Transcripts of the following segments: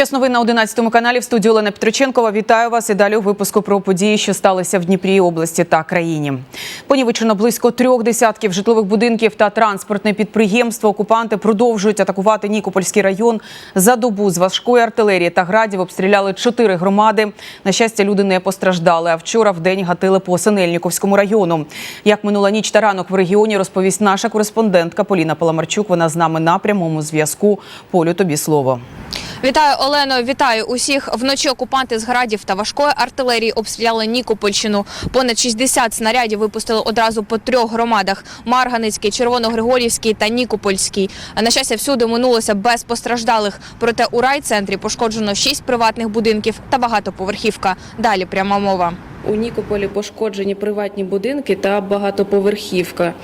Час новин на 11 каналі в студії Олена Петриченкова. Вітаю вас і далі у випуску про події, що сталися в Дніпрі, області та країні. Понівечено близько трьох десятків житлових будинків та транспортне підприємство. Окупанти продовжують атакувати Нікопольський район. За добу з важкої артилерії та градів обстріляли чотири громади. На щастя, люди не постраждали. А вчора в день гатили по Синельніковському району. Як минула ніч та ранок в регіоні, розповість наша кореспондентка Поліна Паламарчук. Вона з нами на прямому зв'язку. Полю тобі слово. Вітаю, Олено. Вітаю усіх. Вночі окупанти з градів та важкої артилерії обстріляли Нікопольщину. Понад 60 снарядів випустили одразу по трьох громадах: Марганицький, Червоногригорівський та Нікопольський. На щастя, всюди минулося без постраждалих. Проте у райцентрі пошкоджено 6 приватних будинків та багатоповерхівка. Далі пряма мова. У Нікополі пошкоджені приватні будинки та багатоповерхівка.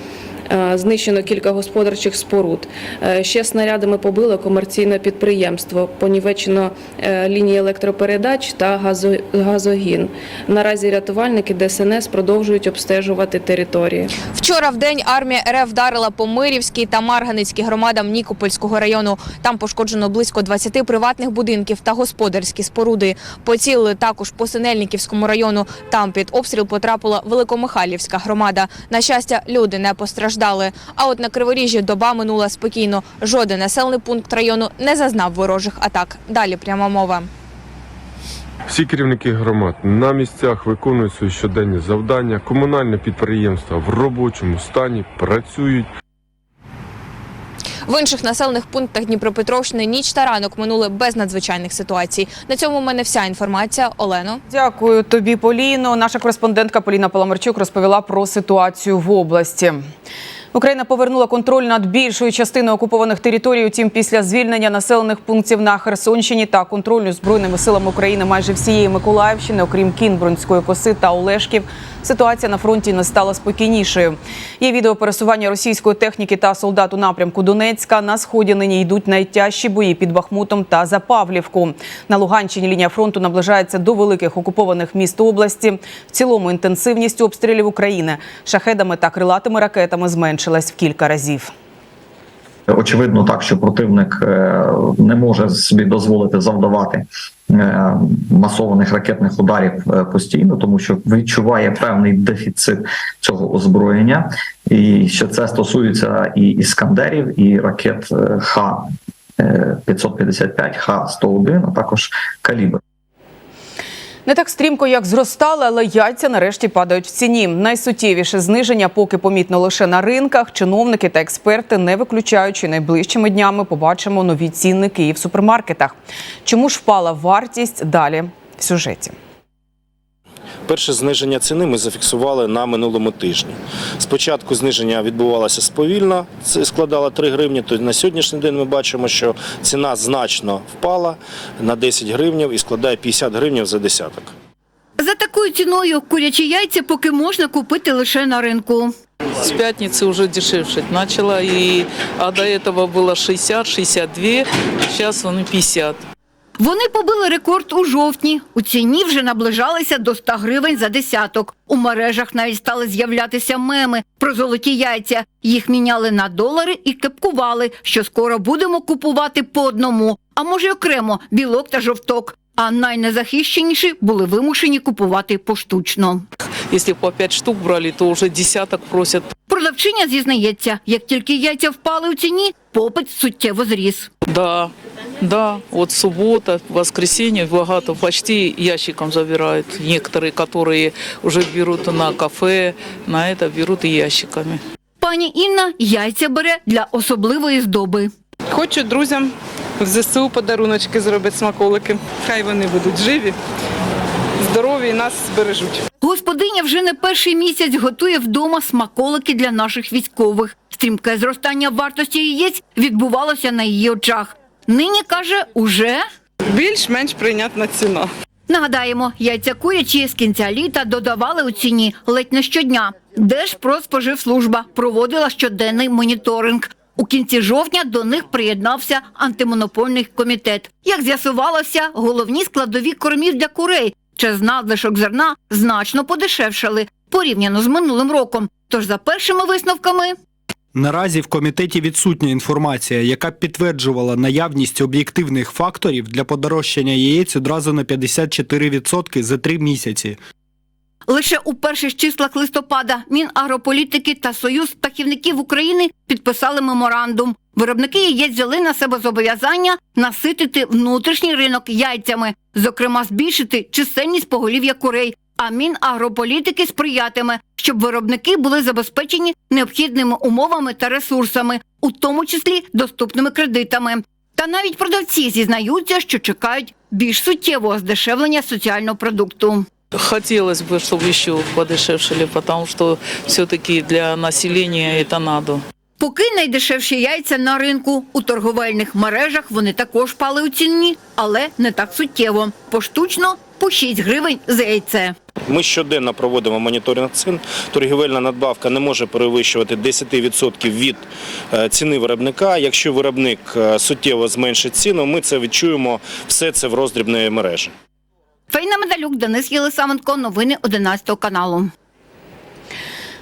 Е, Знищено кілька господарчих споруд. Е, Ще снарядами побило комерційне підприємство. Понівечено е, лінії електропередач та газо- газогін. Наразі рятувальники ДСНС продовжують обстежувати території. Вчора в день армія РФ вдарила по Мирівській та Марганицькій громадам Нікопольського району. Там пошкоджено близько 20 приватних будинків та господарські споруди. Поцілили також по Синельниківському району. Там під обстріл потрапила Великомихайлівська громада. На щастя, люди не постраждали. А от на Криворіжжі доба минула спокійно. Жоден населений пункт району не зазнав ворожих атак. Далі пряма мова. Всі керівники громад на місцях виконують свої щоденні завдання. Комунальне підприємства в робочому стані працюють. В інших населених пунктах Дніпропетровщини ніч та ранок минули без надзвичайних ситуацій. На цьому в мене вся інформація. Олено. Дякую тобі, Поліно. Наша кореспондентка Поліна Паламарчук розповіла про ситуацію в області. Україна повернула контроль над більшою частиною окупованих територій. Утім, після звільнення населених пунктів на Херсонщині та контролю збройними силами України майже всієї Миколаївщини, окрім Кінбронської коси та Олешків, ситуація на фронті не стала спокійнішою. Є відео пересування російської техніки та солдат у напрямку Донецька. На сході нині йдуть найтяжчі бої під Бахмутом та Запавлівку. На Луганщині лінія фронту наближається до великих окупованих міст області. В цілому інтенсивність обстрілів України шахедами та крилатими ракетами зменшилась в кілька разів. Очевидно, так що противник е, не може собі дозволити завдавати е, масованих ракетних ударів е, постійно, тому що відчуває певний дефіцит цього озброєння, і що це стосується і іскандерів, і ракет Х 555 Х 101 а також калібр. Не так стрімко, як зростали, але яйця нарешті падають в ціні. Найсуттєвіше зниження поки помітно лише на ринках. Чиновники та експерти не виключають, що найближчими днями побачимо нові цінники і в супермаркетах. Чому ж впала вартість? Далі в сюжеті. Перше зниження ціни ми зафіксували на минулому тижні. Спочатку зниження відбувалося сповільно, це складало 3 гривні. То на сьогоднішній день ми бачимо, що ціна значно впала на 10 гривнів і складає 50 гривнів за десяток. За такою ціною курячі яйця поки можна купити лише на ринку. С пятницы уже дешевшать начала, и, а до этого было 60-62, сейчас он 50. Вони побили рекорд у жовтні. У ціні вже наближалися до 100 гривень за десяток. У мережах навіть стали з'являтися меми про золоті яйця. Їх міняли на долари і кепкували, що скоро будемо купувати по одному, а може й окремо білок та жовток. А найнезахищеніші були вимушені купувати поштучно. Если по 5 штук брали, то уже десяток просят. Продавчиня зізнається, як тільки яйця впали у ціні, попит суттєво зріс. Да, да, вот суббота, воскресенье, богато, почти ящиком забирают. Некоторые, которые уже берут на кафе, на это берут и ящиками. Пані Інна яйця бере для особливої здоби. Хочу друзям в ЗСУ подаруночки зробити смаколики. Хай вони будуть живі, здорові і нас збережуть. Господиня вже не перший місяць готує вдома смаколики для наших військових. Стрімке зростання вартості яєць відбувалося на її очах. Нині каже, уже Більш-менш прийнятна ціна. нагадаємо, яйця курячі з кінця літа додавали у ціні ледь не щодня. Держпродспоживслужба проводила щоденний моніторинг. У кінці жовтня до них приєднався антимонопольний комітет. Як з'ясувалося, головні складові кормів для курей через надлишок зерна значно подешевшали порівняно з минулим роком. Тож за першими висновками Наразі в комітеті відсутня інформація, яка б підтверджувала наявність об'єктивних факторів для подорожчання яєць одразу на 54% за три місяці. Лише у перших числах листопада Мінагрополітики та Союз птахівників України підписали меморандум. Виробники яєць взяли на себе зобов'язання наситити внутрішній ринок яйцями, зокрема збільшити чисельність поголів'я курей А Мінагрополітики сприятиме, щоб виробники були забезпечені необхідними умовами та ресурсами, у тому числі доступними кредитами. Та навіть продавці зізнаються, що чекають більш суттєвого здешевлення соціального продукту. Хотелось бы, чтобы еще подешевшили, потому что все-таки для населения это надо. Поки найдешевші яйця на ринку у торговельних мережах вони також пали у ціні, але не так суттєво. Поштучно по 6 гривень за яйце. Ми щоденно проводимо моніторинг цін. Торгівельна надбавка не може перевищувати 10% від е, ціни виробника. Якщо виробник е, суттєво зменшить ціну, ми це відчуємо все це в роздрібної мережі. Фейна Медалюк, Денис Єлисаменко, новини 11 каналу.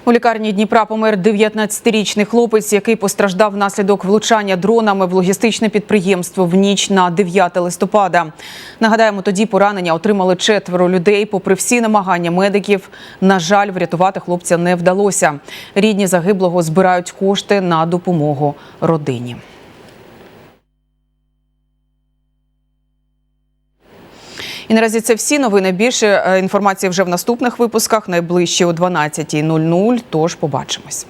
У лікарні Дніпра помер 19-річний хлопець, який постраждав внаслідок влучання дронами в логістичне підприємство в ніч на 9 листопада. Нагадаємо, тоді поранення отримали четверо людей. Попри всі намагання медиків, на жаль, врятувати хлопця не вдалося. Рідні загиблого збирають кошти на допомогу родині. І наразі це всі новини. Більше е, інформації вже в наступних випусках, найближче о 12.00. Тож побачимось.